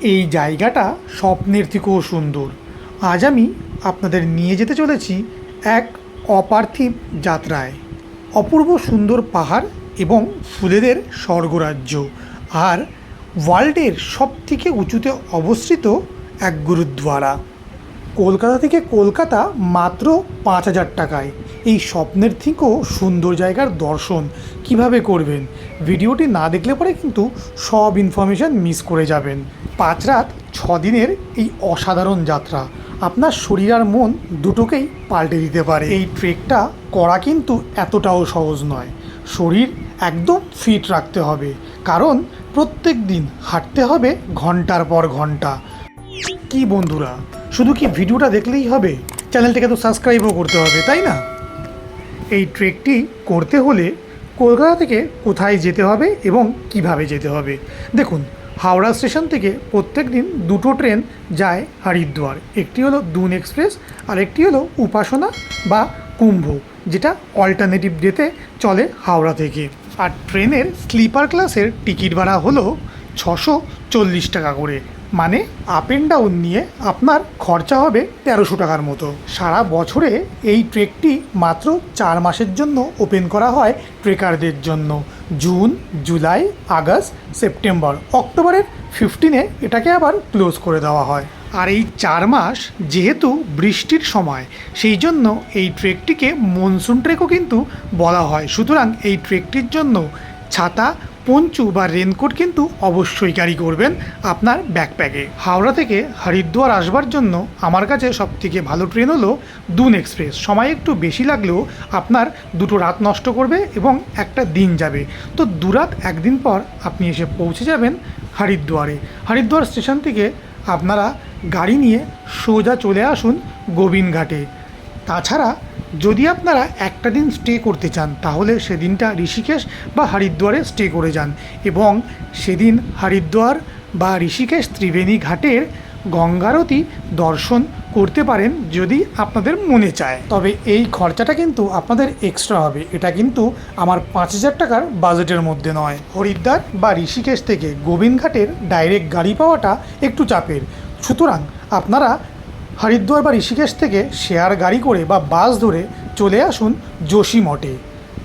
এই জায়গাটা স্বপ্নের থেকেও সুন্দর। আজ আমি আপনাদের নিয়ে যেতে চলেছি এক অপার্থিব যাত্রায়। অপূর্ব সুন্দর পাহাড় এবং ফুলেদের স্বর্গরাজ্য। আর ওয়ার্ল্ডের সবথেকে উঁচুতে অবস্থিত এক গুরুদ্বারা। কলকাতা থেকে কলকাতা মাত্র পাঁচ হাজার টাকায়। এই স্বপ্নের থেকেও সুন্দর জায়গার দর্শন কীভাবে করবেন? ভিডিওটি না দেখলে পরে কিন্তু সব ইনফরমেশান মিস করে যাবেন। পাঁচ রাত, ছ দিনের এই অসাধারণ যাত্রা। আপনার শরীর আর মন দুটোকেই পাল্টে দিতে পারে। এই ট্রেকটা করা কিন্তু এতটাও সহজ নয়। শরীর একদম ফিট রাখতে হবে। কারণ প্রত্যেক দিন হাঁটতে হবে ঘণ্টার পর ঘণ্টা। কি বন্ধুরা? শুধু কি ভিডিওটা দেখলেই হবে? চ্যানেলটাকে তো সাবস্ক্রাইবও করতে হবে, তাই না? এই ট্রেকটি করতে হলে কলকাতা থেকে কোথায় যেতে হবে এবং কীভাবে যেতে হবে? দেখুন, হাওড়া স্টেশন থেকে প্রত্যেক দিন দুটো ট্রেন যায় হরিদ্বার। একটি হলো দুন এক্সপ্রেস আর একটি হলো উপাসনা বা কুম্ভ, যেটা অল্টারনেটিভ ডেতে চলে হাওড়া থেকে। আর ট্রেনের স্লিপার ক্লাসের টিকিট ভাড়া হলো ছশো চল্লিশ টাকা করে। মানে আপ অ্যান্ড ডাউন নিয়ে আপনার খরচা হবে তেরোশো টাকার মতো। সারা বছরে এই ট্রেকটি মাত্র চার মাসের জন্য ওপেন করা হয় ট্রেকারদের জন্য। জুন, জুলাই, আগস্ট, সেপ্টেম্বর, অক্টোবরের ফিফটিনে এটাকে আবার ক্লোজ করে দেওয়া হয়। আর এই চার মাস যেহেতু বৃষ্টির সময়, সেই জন্য এই ট্রেকটিকে মনসুন ট্রেকও কিন্তু বলা হয়। সুতরাং এই ট্রেকটির জন্য ছাতা পঞ্চু বা রেনকোট কিন্তু অবশ্যই ক্যারি করবেন আপনার ব্যাকপ্যাকে। হাওড়া থেকে হরিদ্বার আসবার জন্য আমার কাছে সবথেকে ভালো ট্রেন হলো দুন এক্সপ্রেস। সময় একটু বেশি লাগলেও আপনার দুটো রাত নষ্ট করবে এবং একটা দিন যাবে। তো দু রাত একদিন পর আপনি এসে পৌঁছে যাবেন হরিদ্বারে। হরিদ্বার স্টেশন থেকে আপনারা গাড়ি নিয়ে সোজা চলে আসুন গোবিনঘাটে তাছাড়া যদি আপনারা একটা দিন স্টে করতে চান, তাহলে সেদিনটা ঋষিকেশ বা হরিদ্বারে স্টে করে যান এবং সেদিন হরিদ্বার বা ঋষিকেশ ত্রিবেণী ঘাটের গঙ্গারতি দর্শন করতে পারেন যদি আপনাদের মনে চায়। তবে এই খরচাটা কিন্তু আপনাদের এক্সট্রা হবে। এটা কিন্তু আমার পাঁচ হাজার টাকার বাজেটের মধ্যে নয়। হরিদ্বার বা ঋষিকেশ থেকে গোবিন্দঘাটের ডাইরেক্ট গাড়ি পাওয়াটা একটু চাপের। সুতরাং আপনারা হরিদ্বার বা ঋষিকেশ থেকে শেয়ার গাড়ি করে বা বাস ধরে চলে আসুন যোশী মঠে।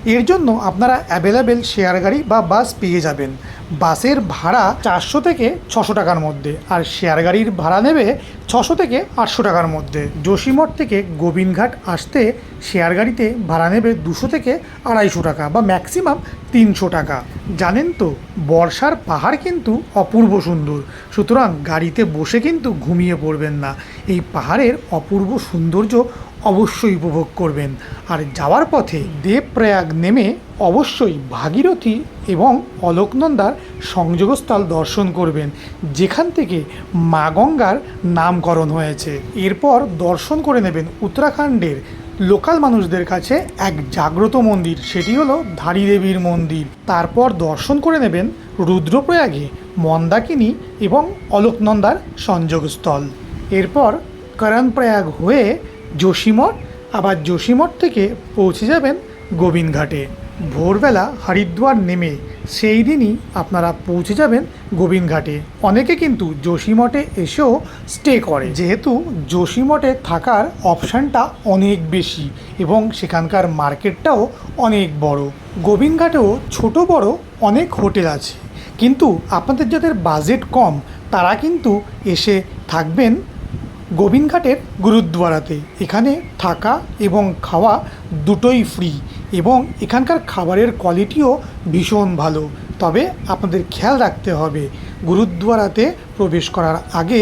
এর জন্য আপনারা অ্যাভেলেবেল শেয়ার গাড়ি বা বাস পেয়ে যাবেন। বাসের ভাড়া চারশো থেকে ছশো টাকার মধ্যে আর শেয়ার গাড়ির ভাড়া নেবে ছশো থেকে আটশো টাকার মধ্যে। যোশীমঠ থেকে গোবিন্দঘাট আসতে শেয়ার গাড়িতে ভাড়া নেবে দুশো থেকে আড়াইশো টাকা বা ম্যাক্সিমাম তিনশো টাকা। জানেন তো, বর্ষার পাহাড় কিন্তু অপূর্ব সুন্দর। সুতরাং গাড়িতে বসে কিন্তু ঘুমিয়ে পড়বেন না। এই পাহাড়ের অপূর্ব সৌন্দর্য অবশ্যই উপভোগ করবেন। আর যাওয়ার পথে দেবপ্রয়াগ নেমে অবশ্যই ভাগীরথী এবং অলোকনন্দার সংযোগস্থল দর্শন করবেন, যেখান থেকে মা গঙ্গার নামকরণ হয়েছে। এরপর দর্শন করে নেবেন উত্তরাখণ্ডের লোকাল মানুষদের কাছে এক জাগ্রত মন্দির, সেটি হলো ধারী দেবীর মন্দির। তারপর দর্শন করে নেবেন রুদ্রপ্রয়াগে মন্দাকিনী এবং অলোকনন্দার সংযোগস্থল। এরপর করণপ্রয়াগ হয়ে যোশীমঠ আবার যোশীমঠ থেকে পৌঁছে যাবেন গোবিন্দঘাটে। ভোরবেলা হরিদ্বার নেমে সেই দিনই আপনারা পৌঁছে যাবেন গোবিন্দঘাটে। অনেকে কিন্তু যোশীমঠে এসেও স্টে করে। যেহেতু যোশীমঠে থাকার অপশানটা অনেক বেশি এবং সেখানকার মার্কেটটাও অনেক বড়। গোবিন্দঘাটেও ছোট বড় অনেক হোটেল আছে। কিন্তু আপনাদের যাদের বাজেট কম, তারা কিন্তু এসে থাকবেন গোবিন্দঘাটের গুরুদ্বারাতে। এখানে থাকা এবং খাওয়া দুটোই ফ্রি এবং এখানকার খাবারের কোয়ালিটিও ভীষণ ভালো। তবে আপনাদের খেয়াল রাখতে হবে, গুরুদ্বারাতে প্রবেশ করার আগে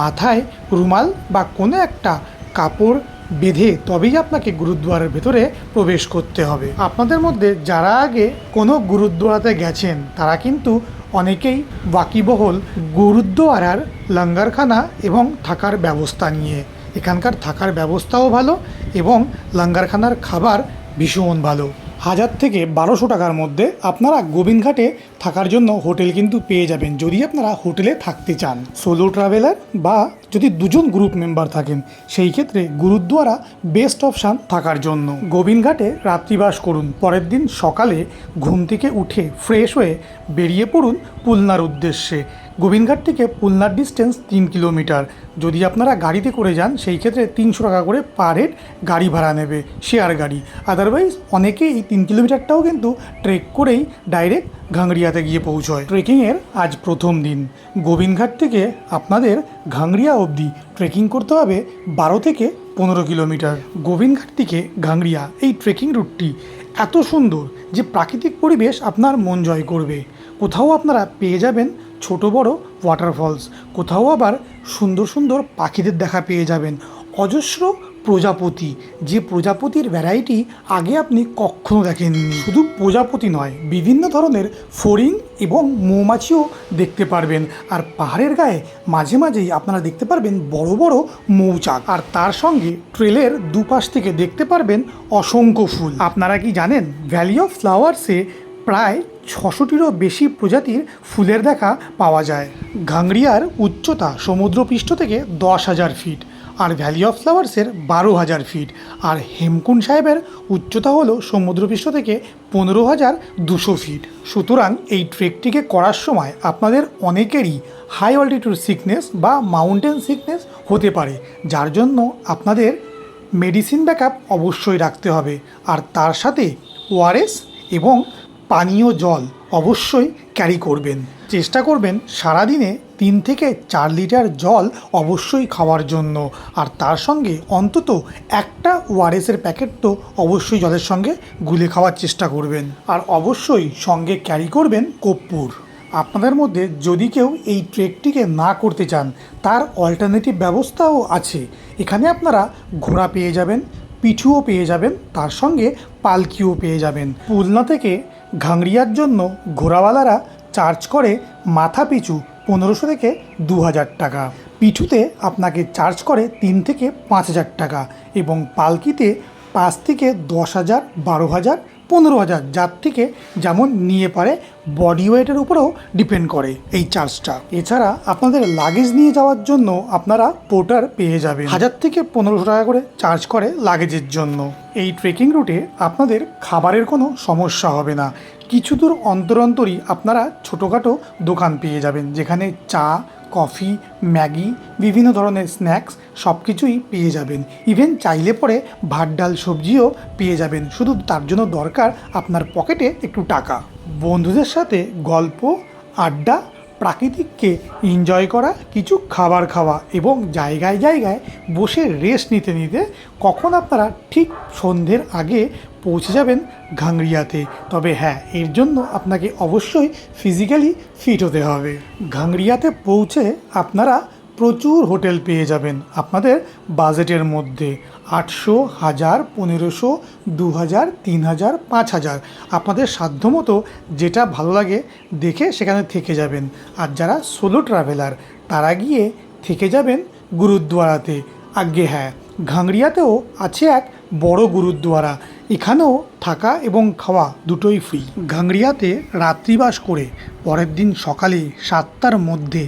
মাথায় রুমাল বা কোনো একটা কাপড় বেঁধে তবেই আপনাকে গুরুদ্বারের ভেতরে প্রবেশ করতে হবে। আপনাদের মধ্যে যারা আগে কোনো গুরুদ্বারাতে গেছেন, তারা কিন্তু অনেকেই বাকিবহল গুরুদ্বারার লঙ্গারখানা এবং থাকার ব্যবস্থা নিয়ে। এখানকার থাকার ব্যবস্থাও ভালো এবং লঙ্গারখানার খাবার ভীষণ ভালো। হাজার থেকে বারোশো টাকার মধ্যে আপনারা গোবিন্দঘাটে থাকার জন্য হোটেল কিন্তু পেয়ে যাবেন যদি আপনারা হোটেলে থাকতে চান। সোলো ট্রাভেলার বা যদি দুজন গ্রুপ মেম্বার থাকেন, সেই ক্ষেত্রে গুরুদ্বারা বেস্ট অপশান থাকার জন্য। গোবিন্দঘাটে রাত্রিবাস করুন, পরের দিন সকালে ঘুম থেকে উঠে ফ্রেশ হয়ে বেরিয়ে পড়ুন পুলনার উদ্দেশ্যে। গোবিন্দঘাট থেকে পুলনার ডিস্টেন্স তিন কিলোমিটার যদি আপনারা গাড়িতে করে যান, সেই ক্ষেত্রে তিনশো টাকা করে পার হেড গাড়ি ভাড়া নেবে শেয়ার গাড়ি। আদারওয়াইজ অনেকে এই তিন কিলোমিটারটাও কিন্তু ট্রেক করেই ডাইরেক্ট ঘাংরিয়াতে গিয়ে পৌঁছয়। ট্রেকিংয়ের আজ প্রথম দিন। গোবিন্দঘাট থেকে আপনাদের ঘাংরিয়া অবধি ট্রেকিং করতে হবে বারো থেকে পনেরো কিলোমিটার গোবিন্দঘাট থেকে ঘাংরিয়া, এই ট্রেকিং রুটটি এত সুন্দর যে প্রাকৃতিক পরিবেশ আপনার মন জয় করবে। কোথাও আপনারা পেয়ে যাবেন ছোট বড় ওয়াটারফলস কোথাও আবার সুন্দর সুন্দর পাখিদের দেখা পেয়ে যাবেন। অজস্র প্রজাপতি। যে প্রজাপতির ভ্যারাইটি আগে আপনি কখনো দেখেননি। শুধু প্রজাপতি নয়, বিভিন্ন ধরনের ফড়িং এবং মৌমাছিও দেখতে পারবেন। আর পাহাড়ের গায়ে মাঝে মাঝেই আপনারা দেখতে পারবেন বড় বড় মৌচাক। আর তার সঙ্গে ট্রেলের দুপাশ থেকে দেখতে পারবেন অসংখ্য ফুল। আপনারা কি জানেন ভ্যালি অফ ফ্লাওয়ার্সে প্রায় ছশোটিরও বেশি প্রজাতির ফুলের দেখা পাওয়া যায়। ঘাংরিয়ার উচ্চতা সমুদ্রপৃষ্ঠ থেকে দশ হাজার ফিট আর ভ্যালি অফ ফ্লাওয়ার্সের বারো হাজার ফিট আর হেমকুণ্ড সাহেবের উচ্চতা হলো সমুদ্রপৃষ্ঠ থেকে পনেরো হাজার দুশো ফিট। সুতরাং এই ট্রেকটিকে করার সময় আপনাদের অনেকেরই হাই অল্টিটিউড সিকনেস বা মাউন্টেন সিকনেস হতে পারে, যার জন্য আপনাদের মেডিসিন ব্যাকআপ অবশ্যই রাখতে হবে। আর তার সাথে ওআরএস এবং পানীয় জল অবশ্যই ক্যারি করবেন। চেষ্টা করবেন সারাদিনে তিন থেকে চার লিটার জল অবশ্যই খাওয়ার জন্য। আর তার সঙ্গে অন্তত একটা ওআরএসের প্যাকেট তো অবশ্যই জলের সঙ্গে গুলে খাওয়ার চেষ্টা করবেন। আর অবশ্যই সঙ্গে ক্যারি করবেন কর্পূর। আপনাদের মধ্যে যদি কেউ এই ট্রেকটিকে না করতে চান, তার অল্টারনেটিভ ব্যবস্থাও আছে। এখানে আপনারা ঘোড়া পেয়ে যাবেন, পিঠুও পেয়ে যাবেন, তার সঙ্গে পালকিও পেয়ে যাবেন। পুলনা থেকে ঘাংরিয়ার জন্য ঘোড়াওয়ালারা চার্জ করে মাথা পিছু পনেরোশো থেকে দু হাজার টাকা। পিঠুতে আপনাকে চার্জ করে তিন থেকে পাঁচ হাজার টাকা এবং পালকিতে পাঁচ থেকে দশ হাজার, বারো হাজার পনেরো হাজার যার থেকে যেমন নিয়ে পারে বডি ওয়েটের উপরেও ডিপেন্ড করে এই চার্জটা এছাড়া আপনাদের লাগেজ নিয়ে যাওয়ার জন্য আপনারা পোর্টার পেয়ে যাবেন। হাজার থেকে পনেরোশো টাকা করে চার্জ করে লাগেজের জন্য। এই ট্রেকিং রুটে আপনাদের খাবারের কোনো সমস্যা হবে না। কিছু দূর অন্তর অন্তরই আপনারা ছোটোখাটো দোকান পেয়ে যাবেন, যেখানে চা কফি, ম্যাগি, বিভিন্ন ধরনের স্ন্যাক্স সব কিছুই পেয়ে যাবেন। ইভেন চাইলে পরে ভাত, ডাল, সবজিও পেয়ে যাবেন। শুধু তার জন্য দরকার আপনার পকেটে একটু টাকা। বন্ধুদের সাথে গল্প, আড্ডা প্রাকৃতিককে এনজয় করা, কিছু খাবার খাওয়া এবং জায়গায় জায়গায় বসে রেস্ট নিতে নিতে কখন আপনারা ঠিক সন্ধ্যের আগে পৌঁছে যাবেন ঘাংরিয়াতে? তবে হ্যাঁ এর জন্য আপনাকে অবশ্যই ফিজিক্যালি ফিট হতে হবে। ঘাংরিয়াতে পৌঁছে আপনারা প্রচুর হোটেল পেয়ে যাবেন আপনাদের বাজেটের মধ্যে আটশো, হাজার, পনেরোশো দু হাজার তিন হাজার পাঁচ হাজার আপনাদের সাধ্যমতো যেটা ভালো লাগে দেখে সেখানে থেকে যাবেন। আর যারা সোলো ট্রাভেলার তারা গিয়ে থেকে যাবেন গুরুদ্বারাতে। আগে হ্যাঁ ঘাংরিয়াতেও আছে এক বড় গুরুদ্বারা। এখানেও থাকা এবং খাওয়া দুটোই ফ্রি ঘাংরিয়াতে রাত্রিবাস করে পরের দিন সকালে সাতটার মধ্যে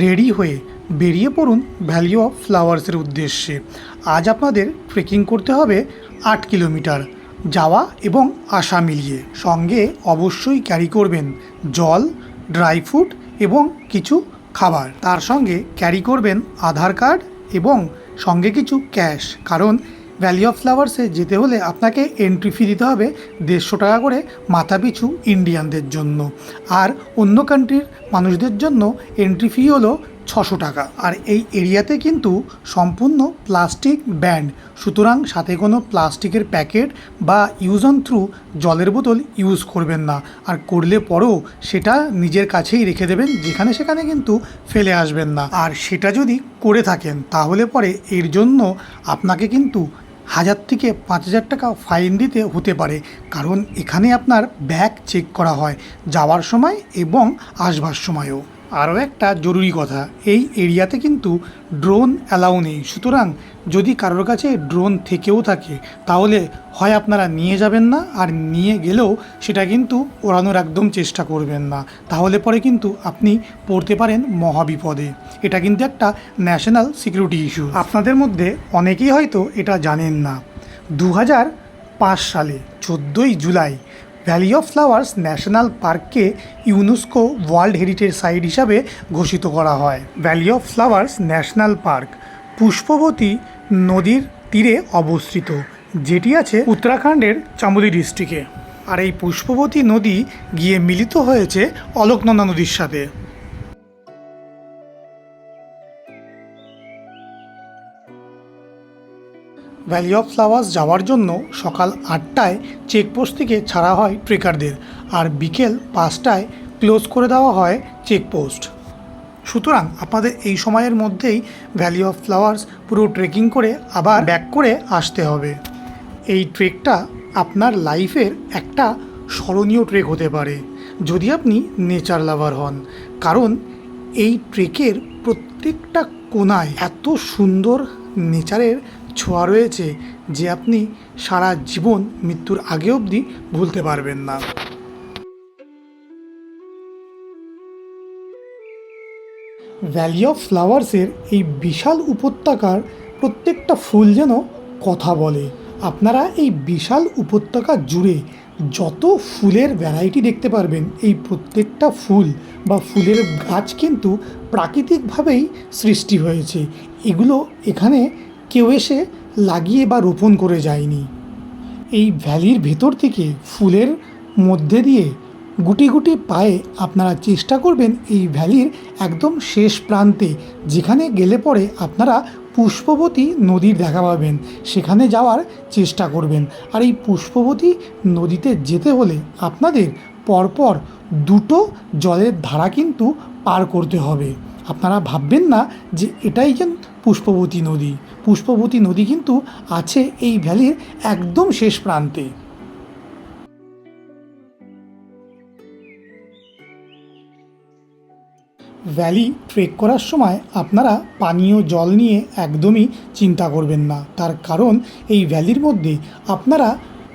রেডি হয়ে বেরিয়ে পড়ুন ভ্যালি অফ ফ্লাওয়ার্সের উদ্দেশ্যে। আজ আপনাদের ট্রেকিং করতে হবে আট কিলোমিটার, যাওয়া এবং আসা মিলিয়ে। সঙ্গে অবশ্যই ক্যারি করবেন জল ড্রাই ফ্রুট এবং কিছু খাবার। তার সঙ্গে ক্যারি করবেন আধার কার্ড এবং সঙ্গে কিছু ক্যাশ কারণ ভ্যালি অফ ফ্লাওয়ার্সে যেতে হলে আপনাকে এন্ট্রি ফি দিতে হবে দেড়শো টাকা করে মাথা পিছু ইন্ডিয়ানদের জন্য। আর অন্য কান্ট্রির মানুষদের জন্য এন্ট্রি ফি হলো ছশো টাকা। আর এই এরিয়াতে কিন্তু সম্পূর্ণ প্লাস্টিক ব্যান্ড। সুতরাং সাথে কোনো প্লাস্টিকের প্যাকেট বা ইউজ অন থ্রু জলের বোতল ইউজ করবেন না। আর করলে পরেও সেটা নিজের কাছেই রেখে দেবেন, যেখানে সেখানে কিন্তু ফেলে আসবেন না। আর সেটা যদি করে থাকেন, তাহলে পরে এর জন্য আপনাকে কিন্তু হাজার থেকে পাঁচ হাজার টাকা ফাইন দিতে হতে পারে। কারণ এখানে আপনার ব্যাগ চেক করা হয়, যাওয়ার সময় এবং আসবার সময়ও। আরও একটা জরুরি কথা, এই এরিয়াতে কিন্তু ড্রোন অ্যালাউ নেই। সুতরাং যদি কারোর কাছে ড্রোন থেকেও থাকে, তাহলে হয় আপনারা নিয়ে যাবেন না, আর নিয়ে গেলেও সেটা কিন্তু ওড়ানোর একদম চেষ্টা করবেন না। তাহলে পরে কিন্তু আপনি পড়তে পারেন মহাবিপদে। এটা কিন্তু একটা ন্যাশনাল সিকিউরিটি ইস্যু। আপনাদের মধ্যে অনেকেই হয়তো এটা জানেন না। দু হাজার পাঁচ সালে, চোদ্দোই July valley of flowers national পার্ককে UNESCO world heritage site হিসাবে ঘোষিত করা হয়। Valley of flowers national park Pushpavati নদীর তীরে অবস্থিত, যেটি আছে উত্তরাখণ্ডের চামুলি ডিস্ট্রিক্টে। আর এই পুষ্পবতী নদী গিয়ে মিলিত হয়েছে অলকনন্দা নদীর সাথে। ভ্যালি অফ ফ্লাওয়ার্স যাওয়ার জন্য সকাল আটটায় চেকপোস্ট থেকে ছাড়া হয় ট্রেকারদের আর বিকেল পাঁচটায় ক্লোজ করে দেওয়া হয় চেকপোস্ট সুতরাং আপনাদের এই সময়ের মধ্যেই ভ্যালি অফ ফ্লাওয়ার্স পুরো ট্রেকিং করে আবার ব্যাক করে আসতে হবে। এই ট্রেকটা আপনার লাইফের একটা স্মরণীয় ট্রেক হতে পারে, যদি আপনি নেচার লাভার হন। কারণ এই ট্রেকের প্রত্যেকটা কোনায় এত সুন্দর নেচারের ছোঁয়া রয়েছে যে আপনি সারা জীবন মৃত্যুর আগে অবধি ভুলতে পারবেন না। ভ্যালি অফ ফ্লাওয়ার্সের এই বিশাল উপত্যকার প্রত্যেকটা ফুল যেন কথা বলে। আপনারা এই বিশাল উপত্যকা জুড়ে যত ফুলের ভ্যারাইটি দেখতে পারবেন, এই প্রত্যেকটা ফুল বা ফুলের গাছ কিন্তু প্রাকৃতিকভাবেই সৃষ্টি হয়েছে। এগুলো এখানে কেউ এসে লাগিয়ে বা রোপণ করে যায়নি। এই ভ্যালির ভেতর থেকে ফুলের মধ্যে দিয়ে গুটি গুটি পায়ে আপনারা চেষ্টা করবেন এই ভ্যালির একদম শেষ প্রান্তে, যেখানে গেলে পরে আপনারা পুষ্পবতী নদীর দেখা পাবেন। সেখানে যাওয়ার চেষ্টা করবেন। আর এই পুষ্পবতী নদীতে যেতে হলে আপনাদের পরপর দুটো জলের ধারা কিন্তু পার করতে হবে। আপনারা ভাববেন না যে এটাই যেন পুষ্পবতী নদী। পুষ্পবতী নদী কিন্তু আছে এই ভ্যালির একদম শেষ প্রান্তে। ভ্যালি ট্রেক করার সময় আপনারা পানীয় জল নিয়ে একদমই চিন্তা করবেন না। তার কারণ এই ভ্যালির মধ্যে আপনারা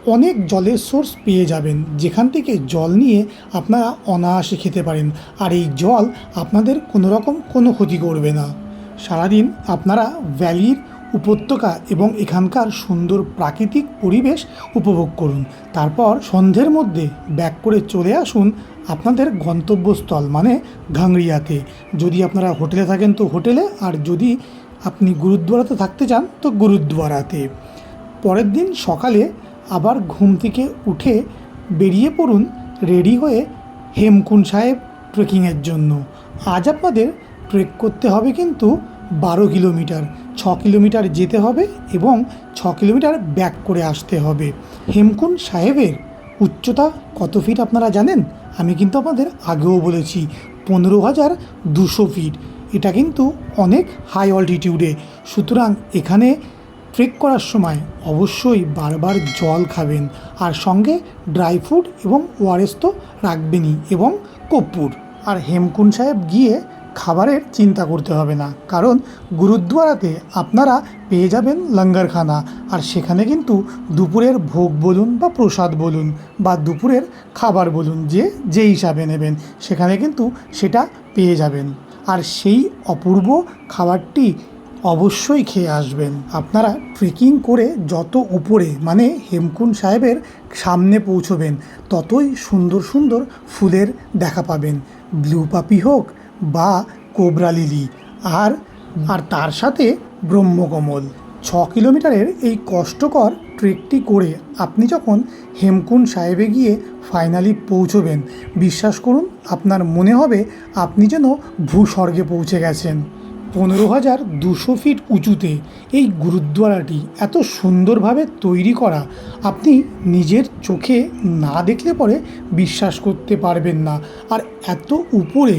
অনেক জলের সোর্স পেয়ে যাবেন। যেখান থেকে জল নিয়ে আপনারা অনায়াসে খেতে পারেন। আর এই জল আপনাদের কোনো রকম কোনো ক্ষতি করবে না। সারাদিন আপনারা ভ্যালির উপত্যকা এবং এখানকার সুন্দর প্রাকৃতিক পরিবেশ উপভোগ করুন। তারপর সন্ধ্যের মধ্যে ব্যাক করে চলে আসুন আপনাদের গন্তব্যস্থল মানে ঘাংরিয়াতে। যদি আপনারা হোটেলে থাকেন তো হোটেলে, আর যদি আপনি গুরুদ্বারাতে থাকতে চান তো গুরুদ্বারাতে। পরের দিন সকালে আবার ঘুম থেকে উঠে বেরিয়ে পড়ুন রেডি হয়ে হেমকুণ্ড সাহেব ট্রেকিংয়ের জন্য। আজ আপনাদের ট্রেক করতে হবে কিন্তু বারো কিলোমিটার, ছ কিলোমিটার যেতে হবে এবং ছ কিলোমিটার ব্যাক করে আসতে হবে। হেমকুণ্ড সাহেবের উচ্চতা কত ফিট আপনারা জানেন? আমি কিন্তু আপনাদের আগেও বলেছি, পনেরো হাজার দুশো ফিট। এটা কিন্তু অনেক হাই অল্টিটিউডে সুতরাং এখানে ট্রেক করার সময় অবশ্যই বারবার জল খাবেন আর সঙ্গে ড্রাই ফ্রুট এবং ওআরএস তো রাখবেনই এবং কর্পূর। আর হেমকুণ্ড সাহেব গিয়ে খাবারের চিন্তা করতে হবে না, কারণ গুরুদ্বারাতে আপনারা পেয়ে যাবেন লঙ্গারখানা। আর সেখানে কিন্তু দুপুরের ভোগ বলুন বা প্রসাদ বলুন বা দুপুরের খাবার বলুন, যে যে হিসাবে নেবেন, সেখানে কিন্তু সেটা পেয়ে যাবেন। আর সেই অপূর্ব খাবারটি অবশ্যই খেয়ে আসবেন। আপনারা ট্রেকিং করে যত উপরে মানে হেমকুণ্ড সাহেবের সামনে পৌঁছবেন, ততই সুন্দর সুন্দর ফুলের দেখা পাবেন। ব্লু পাপি হোক বা কোবরা লিলি। আর আর তার সাথে ব্রহ্মকমল। ছ কিলোমিটারের এই কষ্টকর ট্রেকটি করে আপনি যখন হেমকুণ্ড সাহেবে গিয়ে ফাইনালি পৌঁছবেন, বিশ্বাস করুন, আপনার মনে হবে আপনি যেন ভূস্বর্গে পৌঁছে গেছেন। পনেরো হাজার দুশো ফিট উঁচুতে এই গুরুদ্বারাটি এত সুন্দরভাবে তৈরি করা আপনি নিজের চোখে না দেখলে পরে বিশ্বাস করতে পারবেন না। আর এত উপরে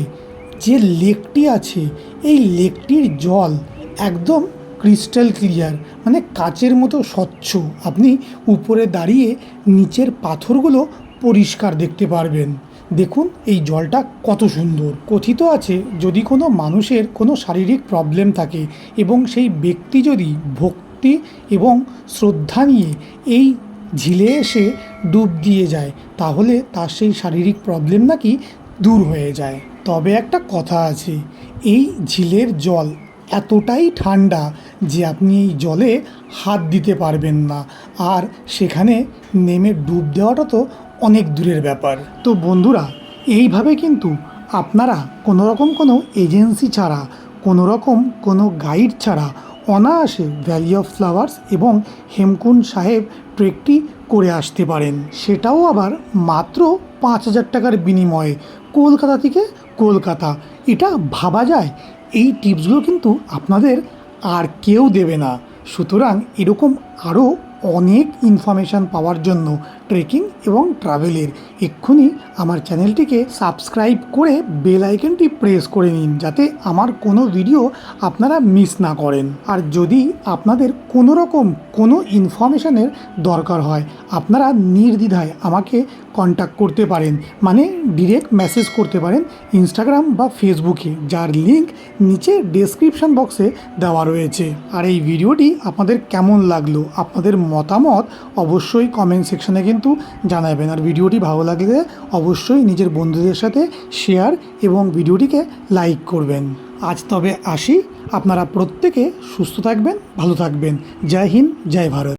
যে লেকটি আছে, এই লেকটির জল একদম ক্রিস্টাল ক্লিয়ার মানে কাচের মতো স্বচ্ছ। আপনি উপরে দাঁড়িয়ে নিচের পাথরগুলো পরিষ্কার দেখতে পারবেন। দেখুন, এই জলটা কত সুন্দর। কথিত আছে, যদি কোনো মানুষের কোনো শারীরিক প্রবলেম থাকে এবং সেই ব্যক্তি যদি ভক্তি এবং শ্রদ্ধা নিয়ে এই ঝিলে এসে ডুব দিয়ে যায়, তাহলে তার সেই শারীরিক প্রবলেম নাকি দূর হয়ে যায়। তবে একটা কথা আছে, এই ঝিলের জল এতটাই ঠান্ডা যে আপনি এই জলে হাত দিতে পারবেন না। আর সেখানে নেমে ডুব দেওয়াটা তো অনেক দূরের ব্যাপার। তো বন্ধুরা, এইভাবে কিন্তু আপনারা কোনো রকম কোনো এজেন্সি ছাড়া কোনো রকম কোনো গাইড ছাড়া অনায়াসে ভ্যালি অফ ফ্লাওয়ার্স এবং হেমকুণ্ড সাহেব ট্রেকটি করে আসতে পারেন। সেটাও আবার মাত্র পাঁচ হাজার টাকার বিনিময়ে কলকাতা থেকে কলকাতা। এটা ভাবা যায়, এই টিপসগুলো কিন্তু আপনাদের আর কেউ দেবে না। সুতরাং এরকম আরও অনেক ইনফরমেশান পাওয়ার জন্য ট্রেকিং এবং ট্রাভেলের এক্ষুনি আমার চ্যানেলটিকে সাবস্ক্রাইব করে বেল আইকনটি প্রেস করে নিন, যাতে আমার কোনো ভিডিও আপনারা মিস না করেন। আর যদি আপনাদের কোনো রকম কোনো ইনফরমেশানের দরকার হয়, আপনারা নির্দ্বিধায় আমাকে কন্ট্যাক্ট করতে পারেন। মানে ডিরেক্ট মেসেজ করতে পারেন ইনস্টাগ্রাম বা ফেসবুকে যার লিঙ্ক নিচে ডেসক্রিপশন বক্সে দেওয়া রয়েছে। আর এই ভিডিওটি আপনাদের কেমন লাগল, আপনাদের মতামত অবশ্যই কমেন্ট সেকশনে কিন্তু জানাবেন। আর ভিডিওটি ভালো লাগলে অবশ্যই নিজের বন্ধুদের সাথে শেয়ার এবং ভিডিওটিকে লাইক করবেন। আজ তবে আসি। আপনারা প্রত্যেকে সুস্থ থাকবেন, ভালো থাকবেন। জয় হিন্দ, জয় ভারত।